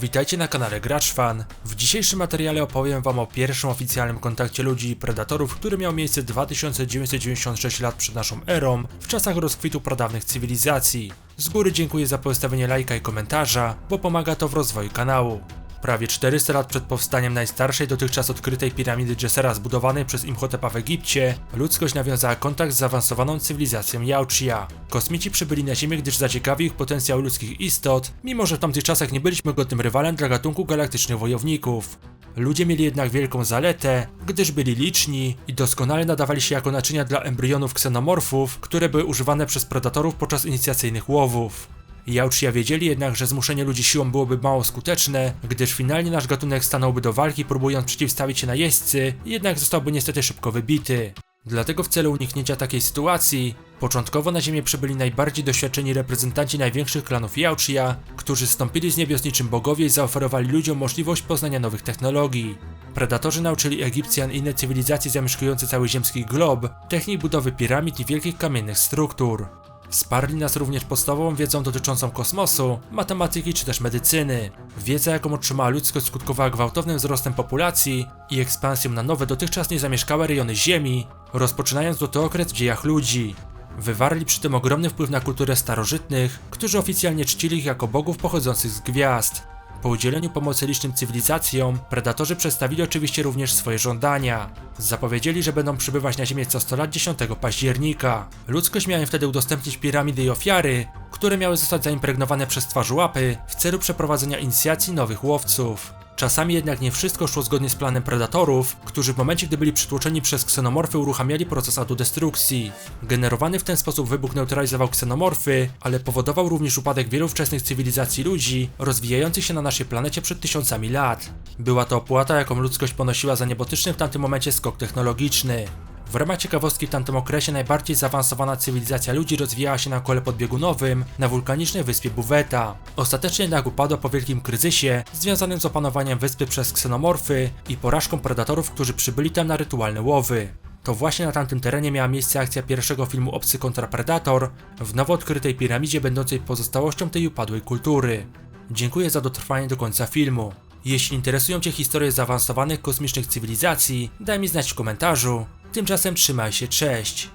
Witajcie na kanale Gracz Fan. W dzisiejszym materiale opowiem wam o pierwszym oficjalnym kontakcie ludzi i predatorów, który miał miejsce 2996 lat przed naszą erą, w czasach rozkwitu pradawnych cywilizacji. Z góry dziękuję za pozostawienie lajka i komentarza, bo pomaga to w rozwoju kanału. Prawie 400 lat przed powstaniem najstarszej dotychczas odkrytej piramidy Dżesera zbudowanej przez Imhotepa w Egipcie, ludzkość nawiązała kontakt z zaawansowaną cywilizacją Yautja. Kosmici przybyli na Ziemię, gdyż zaciekawił ich potencjał ludzkich istot, mimo że w tamtych czasach nie byliśmy godnym rywalem dla gatunku galaktycznych wojowników. Ludzie mieli jednak wielką zaletę, gdyż byli liczni i doskonale nadawali się jako naczynia dla embrionów ksenomorfów, które były używane przez predatorów podczas inicjacyjnych łowów. Jałczja wiedzieli jednak, że zmuszenie ludzi siłą byłoby mało skuteczne, gdyż finalnie nasz gatunek stanąłby do walki próbując przeciwstawić się najeźdźcy, jednak zostałby niestety szybko wybity. Dlatego w celu uniknięcia takiej sytuacji, początkowo na ziemię przybyli najbardziej doświadczeni reprezentanci największych klanów Jałczja, którzy stąpili z niebios niczym bogowie i zaoferowali ludziom możliwość poznania nowych technologii. Predatorzy nauczyli Egipcjan i inne cywilizacje zamieszkujące cały ziemski glob technik budowy piramid i wielkich kamiennych struktur. Wsparli nas również podstawową wiedzą dotyczącą kosmosu, matematyki czy też medycyny. Wiedza, jaką otrzymała ludzkość, skutkowała gwałtownym wzrostem populacji i ekspansją na nowe, dotychczas niezamieszkałe rejony Ziemi, rozpoczynając złoty okres w dziejach ludzi. Wywarli przy tym ogromny wpływ na kulturę starożytnych, którzy oficjalnie czcili ich jako bogów pochodzących z gwiazd. Po udzieleniu pomocy licznym cywilizacjom, predatorzy przedstawili oczywiście również swoje żądania. Zapowiedzieli, że będą przybywać na Ziemię co 100 lat 10 października. Ludzkość miała wtedy udostępnić piramidy i ofiary, które miały zostać zaimpregnowane przez twarz łapy w celu przeprowadzenia inicjacji nowych łowców. Czasami jednak nie wszystko szło zgodnie z planem predatorów, którzy w momencie gdy byli przytłoczeni przez ksenomorfy uruchamiali proces autodestrukcji. Generowany w ten sposób wybuch neutralizował ksenomorfy, ale powodował również upadek wielu wczesnych cywilizacji ludzi, rozwijających się na naszej planecie przed tysiącami lat. Była to opłata, jaką ludzkość ponosiła za niebotyczny w tamtym momencie skok technologiczny. W ramach ciekawostki w tamtym okresie najbardziej zaawansowana cywilizacja ludzi rozwijała się na kole podbiegunowym na wulkanicznej wyspie Buweta. Ostatecznie jednak upadła po wielkim kryzysie związanym z opanowaniem wyspy przez ksenomorfy i porażką predatorów, którzy przybyli tam na rytualne łowy. To właśnie na tamtym terenie miała miejsce akcja pierwszego filmu Obcy kontra Predator w nowo odkrytej piramidzie będącej pozostałością tej upadłej kultury. Dziękuję za dotrwanie do końca filmu. Jeśli interesują Cię historie zaawansowanych kosmicznych cywilizacji, daj mi znać w komentarzu. Tymczasem trzymaj się, cześć!